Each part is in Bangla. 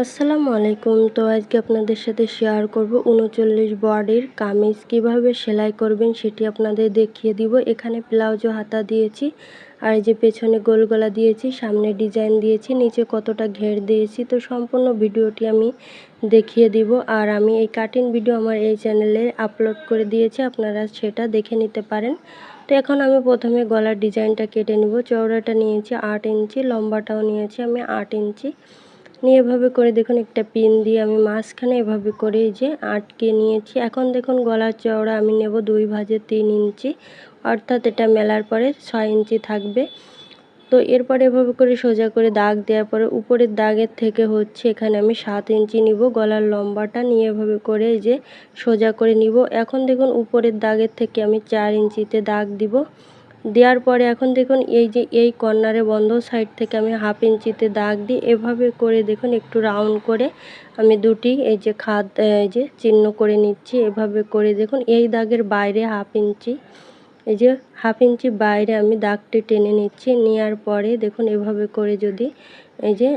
আসসালামু আলাইকুম। তো আজকে আপনাদের সাথে শেয়ার করব উনচল্লিশ বডির কামিজ। কীভাবে সেলাই করবেন সেটি আপনাদের দেখিয়ে দিব। এখানে ব্লাউজও হাতা দিয়েছি। আর যে পেছনে গোল গলা দিয়েছি, সামনে ডিজাইন দিয়েছি, নিচে কতটা ঘের দিয়েছি। তো সম্পূর্ণ ভিডিওটি আমি দেখিয়ে দিব। আর আমি এই কাটিং ভিডিও আমার এই চ্যানেলে আপলোড করে দিয়েছি। আপনারা সেটা দেখে নিতে পারেন। তো এখন আমি প্রথমে গলার ডিজাইনটা কেটে নিব। চওড়াটা নিয়েছি আট ইঞ্চি, লম্বাটাও নিয়েছি আমি আট ইঞ্চি। নিয়ে এভাবে করে দেখুন, একটা পিন দিয়ে আমি মাঝখানে এভাবে করে যে আটকে নিয়েছি। এখন দেখুন গলার চওড়া আমি নেব দুই ভাজে তিন ইঞ্চি, অর্থাৎ এটা মেলার পরে ছয় ইঞ্চি থাকবে। তো এরপরে এভাবে করে সোজা করে দাগ দেওয়ার পরে উপরের দাগের থেকে হচ্ছে এখানে আমি সাত ইঞ্চি নিব, গলার লম্বাটা নিয়ে এভাবে করে যে সোজা করে নিব। এখন দেখুন উপরের দাগের থেকে আমি চার ইঞ্চিতে দাগ দিব। দেওয়ার পরে এখন দেখুন এই যে এই কর্নারে বন্ধ সাইড থেকে আমি হাফ ইঞ্চিতে দাগ দিই এভাবে করে দেখুন একটু রাউন্ড করে আমি দুটি এই যে খাদ, এই যে চিহ্ন করে নিচ্ছি। এভাবে করে দেখুন এই দাগের বাইরে হাফ ইঞ্চি, এই যে হাফ ইঞ্চি বাইরে আমি দাগটি টেনে নিচ্ছি। নেওয়ার পরে দেখুন এভাবে করে যদি এই যে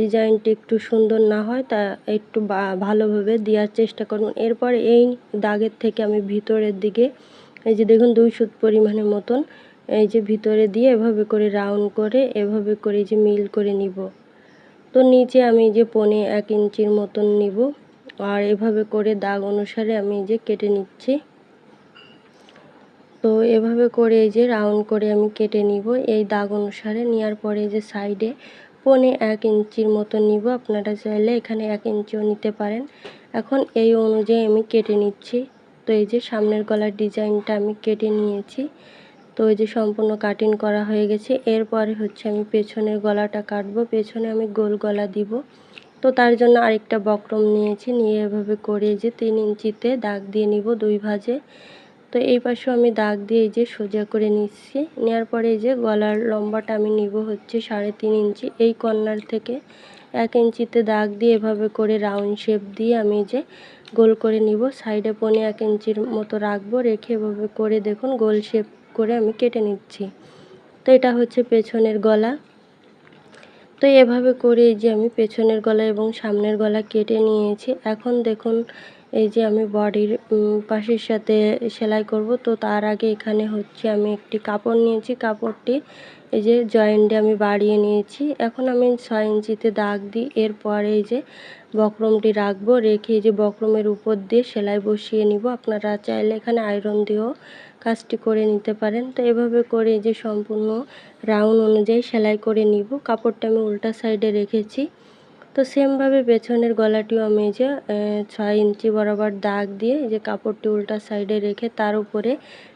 ডিজাইনটি একটু সুন্দর না হয় তা একটু ভালোভাবে দেওয়ার চেষ্টা করুন। এরপর এই দাগের থেকে আমি ভিতরের দিকে এই যে দেখুন দুই সুত পরিমাণের মতন এই যে ভিতরে দিয়ে এভাবে করে রাউন্ড করে এভাবে করে যে মিল করে নিব। তো নিচে আমি যে পনে এক ইঞ্চির মতন নিব আর এভাবে করে দাগ অনুসারে আমি যে কেটে নিচ্ছি। তো এভাবে করে এই যে রাউন্ড করে আমি কেটে নিব। এই দাগ অনুসারে নেওয়ার পরে যে সাইডে পনে এক ইঞ্চির মতো নিব। আপনারা চাইলে এখানে এক ইঞ্চিও নিতে পারেন। এখন এই অনুযায়ী আমি কেটে নিচ্ছি। তো এই যে সামনের গলার ডিজাইনটা আমি কেটে নিয়েছি। তো এই যে সম্পূর্ণ কাটিং করা হয়ে গেছে। এরপরে হচ্ছে আমি পেছনের গলাটা কাটবো। পেছনে আমি গোল গলা দিব। তো তার জন্য আরেকটা বক্রম নিয়েছি। নিয়ে এভাবে করে যে তিন ইঞ্চিতে দাগ দিয়ে নিব দুই ভাজে। তো এই পাশেও আমি দাগ দিয়ে এই যে সোজা করে নিচ্ছি। নেওয়ার পরে এই যে গলার লম্বাটা আমি নিব হচ্ছে সাড়ে তিন ইঞ্চি। এই কর্নার থেকে এক ইঞ্চিতে দাগ দিয়ে এভাবে করে রাউন্ড শেপ দিয়ে আমি যে গোল করে নিব। সাইডে পনে এক ইঞ্চির মতো রাখব, রেখে এভাবে করে দেখুন গোল শেপ করে আমি কেটে নিচ্ছি। তো এটা হচ্ছে পেছনের গলা। তো এভাবে করে যে আমি পেছনের গলা এবং সামনের গলা কেটে নিয়েছি। এখন দেখুন এই যে আমি বডির পাশের সাথে সেলাই করব। তো তার আগে এখানে হচ্ছে আমি একটি কাপড় নিয়েছি। কাপড়টি এই যে জয়েন্টে আমি বাড়িয়ে নিয়েছি। এখন আমি ছয় ইঞ্চিতে দাগ দিই। এরপরে এই যে বক্রমটি রাখব। রেখে এই যে বক্রমের উপর দিয়ে সেলাই বসিয়ে নিব। আপনারা চাইলে এখানে আয়রন দিয়েও কাজটি করে নিতে পারেন। তো এভাবে করে এই যে সম্পূর্ণ রাউন্ড অনুযায়ী সেলাই করে নিব। কাপড়টা আমি উল্টা সাইডে রেখেছি। তো সেমভাবে পেছনের গলাটিও আমি যে ছয় ইঞ্চি বরাবর দাগ দিয়ে যে কাপড়টি উল্টা সাইডে রেখে তার উপরে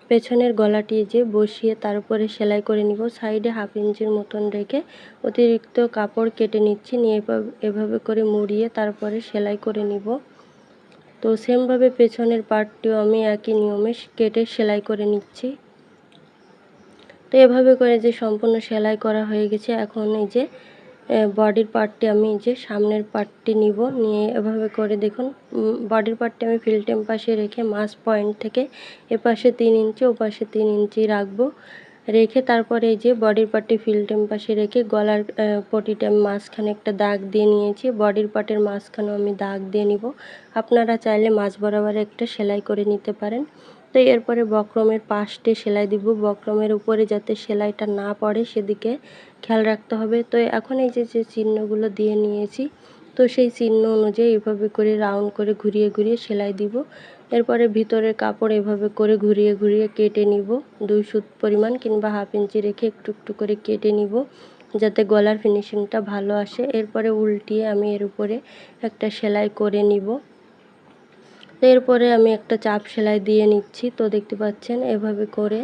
পেছনের গলাটি যে বসিয়ে তার উপরে সেলাই করে নিব। সাইডে হাফ ইঞ্চির মতন রেখে অতিরিক্ত কাপড় কেটে নিচ্ছি, নিয়ে এভাবে করে মুড়িয়ে তারপরে সেলাই করে নিব। তো সেমভাবে পেছনের পার্টটিও আমি একই নিয়মে কেটে সেলাই করে নিচ্ছি। তো এভাবে করে যে সম্পূর্ণ সেলাই করা হয়ে গেছে, এখন এই যে বডির পার্টটি আমি যে সামনের পার্টটি নিব, নিয়ে এভাবে করে দেখুন। বডির পার্টটি আমি ফিল্টেম পাশে রেখে মাছ পয়েন্ট থেকে এপাশে তিন ইঞ্চি ও পাশে তিন ইঞ্চি রাখব। রেখে তারপরে এই যে বডির পার্টটি ফিল্টেম পাশে রেখে গলার পটিটা আমি মাঝখানে একটা দাগ দিয়ে নিয়েছি। বডির পার্টের মাঝখানেও আমি দাগ দিয়ে নিব। আপনারা চাইলে মাছ বরাবর একটা সেলাই করে নিতে পারেন। তো এরপরে বক্রমের পাশটি সেলাই দিব। বক্রমের উপরে যাতে সেলাইটা না পড়ে সেদিকে খেয়াল রাখতে হবে। তো এখন এই যে যে চিহ্নগুলো দিয়ে নিয়েছি, তো সেই চিহ্ন অনুযায়ী এভাবে করে রাউন্ড করে ঘুরিয়ে ঘুরিয়ে সেলাই দিব। এরপরে ভিতরের কাপড় এভাবে করে ঘুরিয়ে ঘুরিয়ে কেটে নিব। দুই সুত পরিমাণ কিংবা হাফ ইঞ্চি রেখে একটু একটু করে কেটে নিব, যাতে গলার ফিনিশিংটা ভালো আসে। এরপরে উল্টিয়ে আমি এর উপরে একটা সেলাই করে নিব। এরপরে আমি একটা চাপ সেলাই দিয়ে নিচ্ছি। তো দেখতে পাচ্ছেন, এভাবে করে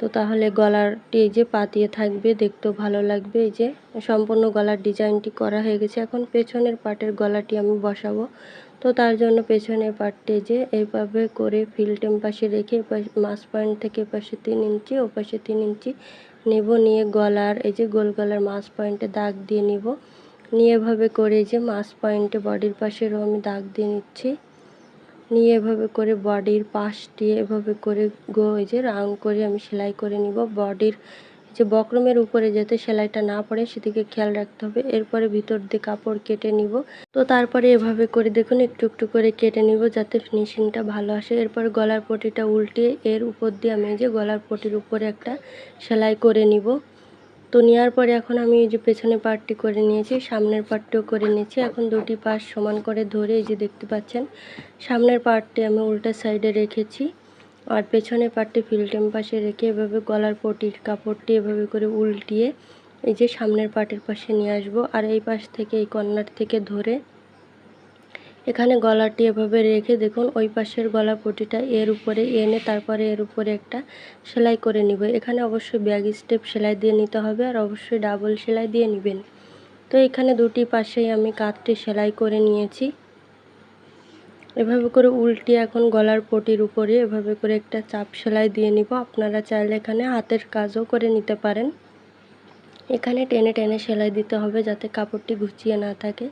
তো তাহলে গলারটি এই যে পাতিয়ে থাকবে, দেখতেও ভালো লাগবে। এই যে সম্পূর্ণ গলার ডিজাইনটি করা হয়ে গেছে। এখন পেছনের পাটের গলাটি আমি বসাবো। তো তার জন্য পেছনের পাটটি যে এইভাবে করে ফিল্টেম পাশে রেখে মাছ পয়েন্ট থেকে পাশে তিন ইঞ্চি, ও পাশে তিন ইঞ্চি নেব। নিয়ে গলার এই যে গোল গলার মাছ পয়েন্টে দাগ দিয়ে নিব। নিয়ে এভাবে করে যে মাছ পয়েন্টে বডির পাশেরও আমি দাগ দিয়ে নিচ্ছি। নিয়ে এভাবে করে বডির পাশ দিয়ে এভাবে করে গো, এই যে রাউন্ড করে আমি সেলাই করে নিব। বডির যে বক্রমের উপরে যাতে সেলাইটা না পড়ে সেদিকে খেয়াল রাখতে হবে। এরপরে ভিতর দিয়ে কাপড় কেটে নিব। তো তারপরে এভাবে করে দেখুন, একটু একটু করে কেটে নিব যাতে ফিনিশিংটা ভালো আসে। এরপরে গলার পটিটা উল্টিয়ে এর উপর দিয়ে আমি যে গলার পটির উপরে একটা সেলাই করে নিব। তো নেওয়ার পরে এখন আমি এই যে পেছনে পার্টটি করে নিয়েছি, সামনের পার্টটিও করে নিয়েছি। এখন দুটি পাশ সমান করে ধরে এই যে দেখতে পাচ্ছেন, সামনের পার্টটি আমি উল্টা সাইডে রেখেছি আর পেছনের পার্টটি ফিল্টেম পাশে রেখে এভাবে গলার পটির কাপড়টি এভাবে করে উল্টিয়ে এই যে সামনের পার্টের পাশে নিয়ে আসব। আর এই পাশ থেকে, এই কর্নার থেকে ধরে এখানে গলাটি এভাবে রেখে দেখুন, ওই পাশের গলা পটিটা এর উপরে এনে তারপরে এর উপরে একটা সেলাই করে নিব। এখানে অবশ্যই ব্যাগ স্টেপ সেলাই দিয়ে নিতে হবে আর অবশ্যই ডাবল সেলাই দিয়ে নেবেন। তো এখানে দুটি পাশেই আমি কাঁধটি সেলাই করে নিয়েছি। এভাবে করে উল্টে এখন গলার পটির উপরে এভাবে করে একটা চাপ সেলাই দিয়ে নিব। আপনারা চাইলে এখানে হাতের কাজও করে নিতে পারেন। এখানে টেনে টেনে সেলাই দিতে হবে যাতে কাপড়টি গুছিয়ে না থাকে।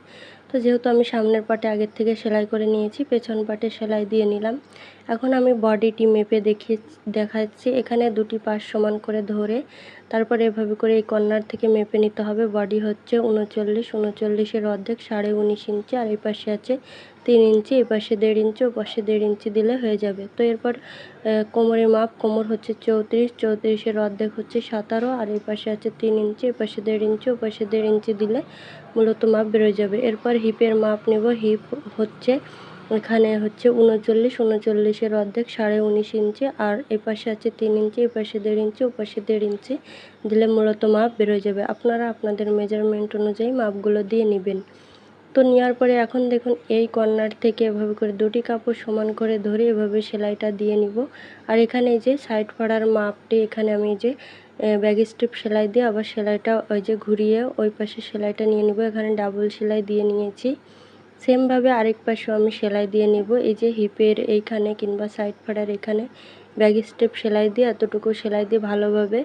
তো যেহেতু আমি সামনের পাটে আগের থেকে সেলাই করে নিয়েছি, পেছন পাটে সেলাই দিয়ে নিলাম। এখন আমি বডিটি মেপে দেখিয়ে দেখাচ্ছি। এখানে দুটি পাশ সমান করে ধরে তারপরে এভাবে করে এই কর্নার থেকে মেপে নিতে হবে। বডি হচ্ছে উনচল্লিশ, উনচল্লিশের অর্ধেক সাড়ে উনিশ ইঞ্চি আর এই পাশে আছে তিন ইঞ্চি এই পাশে দেড় ইঞ্চি, ও পাশে দেড় ইঞ্চি দিলে হয়ে যাবে। তো এরপর কোমরের মাপ, কোমর হচ্ছে চৌত্রিশ, চৌত্রিশের অর্ধেক হচ্ছে সাতারো, আর এই পাশে আছে তিন ইঞ্চি এই পাশে দেড় ইঞ্চি, ও পাশে দেড় ইঞ্চি দিলে মূলত মাপ বেরোয় যাবে। এরপর হিপের মাপ নেব, হিপ হচ্ছে, এখানে হচ্ছে উনচল্লিশ, উনচল্লিশের অর্ধেক সাড়ে উনিশ ইঞ্চি, আর এ পাশে আছে তিন ইঞ্চি, এ পাশে দেড় ইঞ্চি, ও পাশে দেড় ইঞ্চি দিলে মূলত মাপ বেরোয় যাবে। আপনারা আপনাদের মেজারমেন্ট অনুযায়ী মাপগুলো দিয়ে নেবেন। তো নেওয়ার পরে এখন দেখুন এই কর্নার থেকে এভাবে করে দুটি কাপড় সমান করে ধরে এভাবে সেলাইটা দিয়ে নিব। আর এখানে যে সাইড ফাড়ার মাপটি, এখানে আমি যে ব্যাগ স্ট্রিপ সেলাই দিয়ে আবার সেলাইটা ওই যে ঘুরিয়ে ওই পাশে সেলাইটা নিয়ে নিব। এখানে ডাবল সেলাই দিয়ে নিয়েছি। সেমভাবে আরেক পাশেও আমি সেলাই দিয়ে নিব। এই যে হিপের এইখানে কিংবা সাইড ফাড়ার এখানে ব্যাগ স্টেপ সেলাই দিয়ে এতটুকু সেলাই দিয়ে ভালোভাবে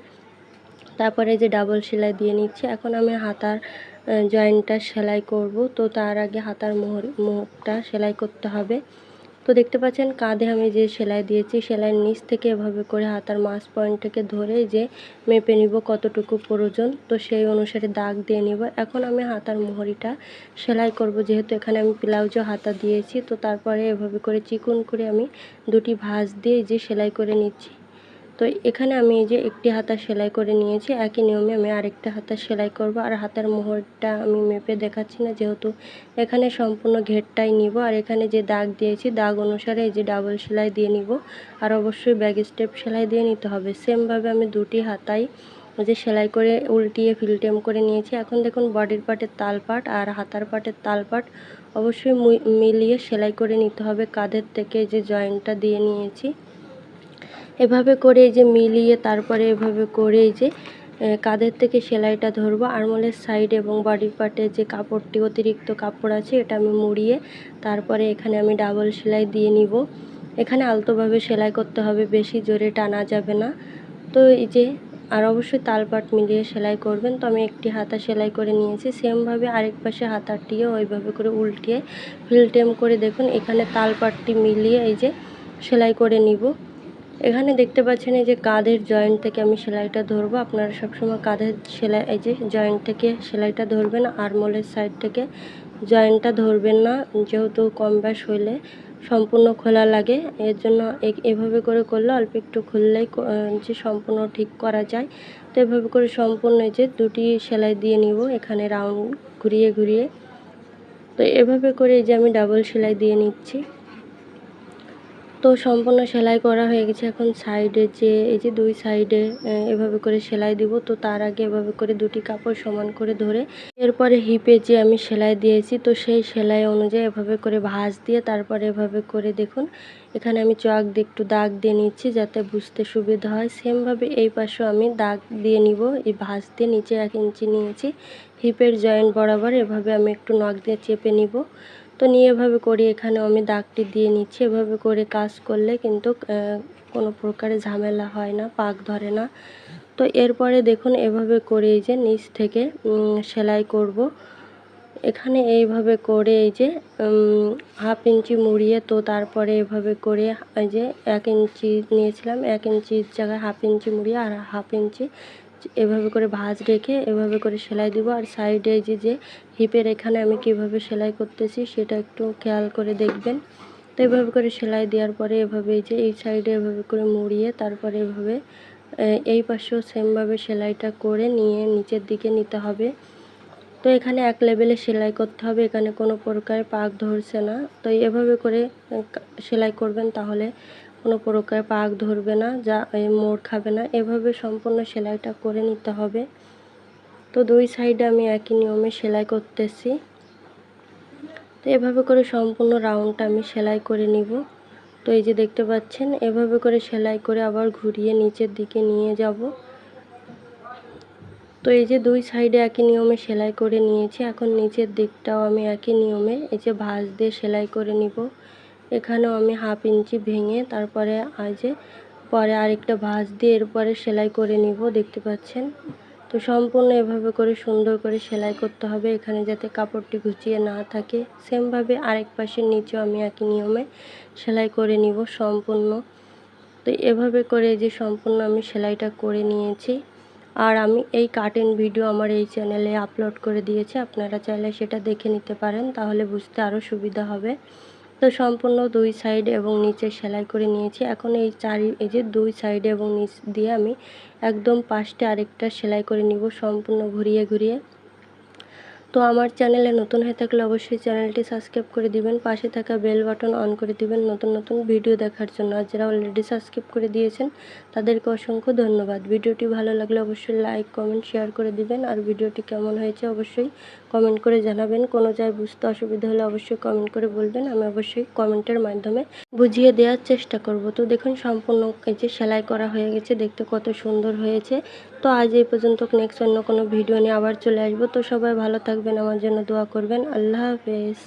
তারপরে যে ডাবল সেলাই দিয়ে নিচ্ছি। এখন আমি হাতার জয়েন্টটা সেলাই করব। তো তার আগে হাতার মোহর, মোহরটা সেলাই করতে হবে। তো দেখতে পাচ্ছেন কাঁধে আমি যে সেলাই দিয়েছি, সেলাইয়ের নিচ থেকে এভাবে করে হাতার মাছ পয়েন্টটাকে ধরে যে মেপে নিব কতটুকু প্রয়োজন। তো সেই অনুসারে দাগ দিয়ে নিব। এখন আমি হাতার মোহরিটা সেলাই করব। যেহেতু এখানে আমি ব্লাউজও হাতা দিয়েছি, তো তারপরে এভাবে করে চিকন করে আমি দুটি ভাঁজ দিয়ে যে সেলাই করে নিচ্ছি তো এখানে আমি এই যে একটি হাতা সেলাই করে নিয়েছি। একই নিয়মে আমি আরেকটা হাতা সেলাই করব। আর হাতার মোহরটা আমি মেপে দেখাচ্ছি না, যেহেতু এখানে সম্পূর্ণ ঘেরটাই নিব। আর এখানে যে দাগ দিয়েছি, দাগ অনুসারে এই যে ডাবল সেলাই দিয়ে নিব। আর অবশ্যই ব্যাগ স্টেপ সেলাই দিয়ে নিতে হবে। সেমভাবে আমি দুটি হাতাই যে সেলাই করে উল্টিয়ে, ফিলটেম করে নিয়েছি। এখন দেখুন, বডির পাটের তাল পাট আর হাতার পাটের তাল পাট অবশ্যই মিলিয়ে সেলাই করে নিতে হবে। কাঁধের থেকে যে জয়েন্টটা দিয়ে নিয়েছি। এভাবে করে যে মিলিয়ে তারপরে এভাবে করে যে কাঁধের থেকে সেলাইটা ধরবো। আরমোলের সাইড এবং বডির পার্টে যে কাপড়টি, অতিরিক্ত কাপড় আছে, এটা আমি মুড়িয়ে তারপরে এখানে আমি ডাবল সেলাই দিয়ে নিব। এখানে আলতোভাবে সেলাই করতে হবে, বেশি জোরে টানা যাবে না। তো এই যে, আর অবশ্যই তালপাট মিলিয়ে সেলাই করবেন। তো আমি একটি হাতা সেলাই করে নিয়েছি। সেমভাবে আরেক পাশে হাতাটিও ওইভাবে করে উল্টিয়ে ফিলটেম করে দেখুন। এখানে তালপাটটি মিলিয়ে এই যে সেলাই করে নিব। এখানে দেখতে পাচ্ছেন এই যে কাঁধের জয়েন্ট থেকে আমি সেলাইটা ধরবো। আপনারা সবসময় কাঁধের সেলাই, এই যে জয়েন্ট থেকে সেলাইটা ধরবেন আর মোলের সাইড থেকে জয়েন্টটা ধরবেন না, যেহেতু কম ব্যাস হইলে সম্পূর্ণ খোলা লাগে। এর জন্য এভাবে করে করলে অল্প একটু খুললেই যে সম্পূর্ণ ঠিক করা যায়। তো এভাবে করে সম্পূর্ণ যে দুটি সেলাই দিয়ে নিব, এখানে রাউন্ড ঘুরিয়ে ঘুরিয়ে। তো এভাবে করে যে আমি ডাবল সেলাই দিয়ে নিচ্ছি। তো সম্পূর্ণ সেলাই করা হয়ে গেছে এখন সাইডে যে, এই যে দুই সাইডে এভাবে করে সেলাই দিব। তো তার আগে এভাবে করে দুটি কাপড় সমান করে ধরে এরপরে হিপে যে আমি সেলাই দিয়েছি, তো সেই সেলাই অনুযায়ী এভাবে করে ভাঁজ দিয়ে তারপরে এভাবে করে দেখুন, এখানে আমি চক দিয়ে একটু দাগ দিয়ে নিচ্ছি যাতে বুঝতে সুবিধা হয়। সেমভাবে এই পাশেও আমি দাগ দিয়ে নিব, এই ভাঁজ দিয়ে নিচে এক ইঞ্চি নিয়েছি। হিপের জয়েন্ট বরাবর এভাবে আমি একটু নখ দিয়ে চেপে নিব। তো নিয়ে এভাবে করি, এখানে আমি দাগটি দিয়ে নিচ্ছি, এভাবে করে কাজ করলে কিন্তু কোনো প্রকারে ঝামেলা হয় না, পাক ধরে না। তো এরপরে দেখুন, এভাবে করে এই যে নিচ থেকে সেলাই করব। এখানে এইভাবে করে এই যে হাফ ইঞ্চি মুড়িয়ে তো তারপরে এভাবে করে এই যে এক ইঞ্চি নিয়েছিলাম, এক ইঞ্চির জায়গায় হাফ ইঞ্চি মুড়িয়ে আর হাফ ইঞ্চি এভাবে করে ভাঁজ রেখে এভাবে করে সেলাই দিব। আর সাইডে যে যে হিপের এখানে আমি কীভাবে সেলাই করতেছি সেটা একটু খেয়াল করে দেখবেন। তো এভাবে করে সেলাই দেওয়ার পরে এভাবে যে, এই সাইডে এভাবে করে মুড়িয়ে তারপরে এভাবে এই পাশেও সেমভাবে সেলাইটা করে নিয়ে নিচের দিকে নিতে হবে। তো এখানে এক লেভেলে সেলাই করতে হবে, এখানে কোনো প্রকার পাক ধরছে না। তো এভাবে করে সেলাই করবেন তাহলে কোনো প্রকার পাক ধরবে না, যা মোড় খাবে না। এভাবে সম্পূর্ণ সেলাইটা করে নিতে হবে। তো দুই সাইডে আমি একই নিয়মে সেলাই করতেছি। তো এভাবে করে সম্পূর্ণ রাউন্ডটা আমি সেলাই করে নিব। তো এই যে দেখতে পাচ্ছেন, এভাবে করে সেলাই করে আবার ঘুরিয়ে নিচের দিকে নিয়ে যাব। তো এই যে দুই সাইডে একই নিয়মে সেলাই করে নিয়েছি। এখন নিচের দিকটাও আমি একই নিয়মে এই যে ভাঁজ দিয়ে সেলাই করে নিব। এখানেও আমি হাফ ইঞ্চি ভেঙে তারপরে আজ পরে আরেকটা ভাঁজ দিয়ে এরপরে সেলাই করে নিব, দেখতে পাচ্ছেন? তো সম্পূর্ণ এভাবে করে সুন্দর করে সেলাই করতে হবে, এখানে যাতে কাপড়টি ঘুচিয়ে না থাকে। সেমভাবে আরেক পাশের নিচেও আমি একই নিয়মে সেলাই করে নিব সম্পূর্ণ। তো এভাবে করে যে সম্পূর্ণ আমি সেলাইটা করে নিয়েছি। আর আমি এই কাটিং ভিডিও আমার এই চ্যানেলে আপলোড করে দিয়েছি, আপনারা চাইলে সেটা দেখে নিতে পারেন, তাহলে বুঝতে আরও সুবিধা হবে। তো সম্পূর্ণ দুই সাইড এবং নিচে সেলাই করে নিয়েছি। এখন এই চারি, এই যে দুই সাইড এবং নিচ দিয়ে আমি একদম পাশটা আরেকটা সেলাই করে নিব সম্পূর্ণ ঘুরিয়ে ঘুরিয়ে। তো আমার চ্যানেলে নতুন হয়ে থাকলে অবশ্যই চ্যানেলটি সাবস্ক্রাইব করে দিবেন, পাশে থাকা বেল বাটন অন করে দিবেন নতুন নতুন ভিডিও দেখার জন্য। আর যারা অলরেডি সাবস্ক্রাইব করে দিয়েছেন তাদেরকে অসংখ্য ধন্যবাদ। ভিডিওটি ভালো লাগলে অবশ্যই লাইক কমেন্ট শেয়ার করে দিবেন। আর ভিডিওটি কেমন হয়েছে অবশ্যই কমেন্ট করে জানাবেন। কোনো জায়গায় বুঝতে অসুবিধা হলে অবশ্যই কমেন্ট করে বলবেন। আমি অবশ্যই কমেন্টের মাধ্যমে বুঝিয়ে দেওয়ার চেষ্টা করব। তো দেখুন, সম্পূর্ণ এই যে সেলাই করা হয়ে গেছে। দেখতে কত সুন্দর হয়েছে। তো আজ এই পর্যন্ত নেক্সট অন্য কোনো ভিডিও নিয়ে আবার চলে আসব। তো সবাই ভালো থাকবেন। আমার জন্য দোয়া করবেন। আল্লাহ হাফেজ।